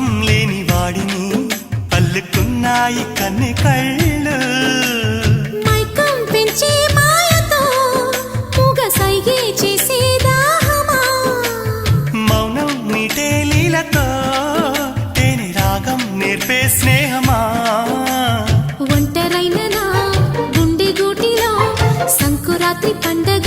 ముఖం లేని వాడిని అల్లుకున్నాయి కన్ను కళ్ళు. మైకం మౌనం రాగం స్నేహమా? ఒంటరైన నా గుండె గూటిలో సంకురాత్రి పండగ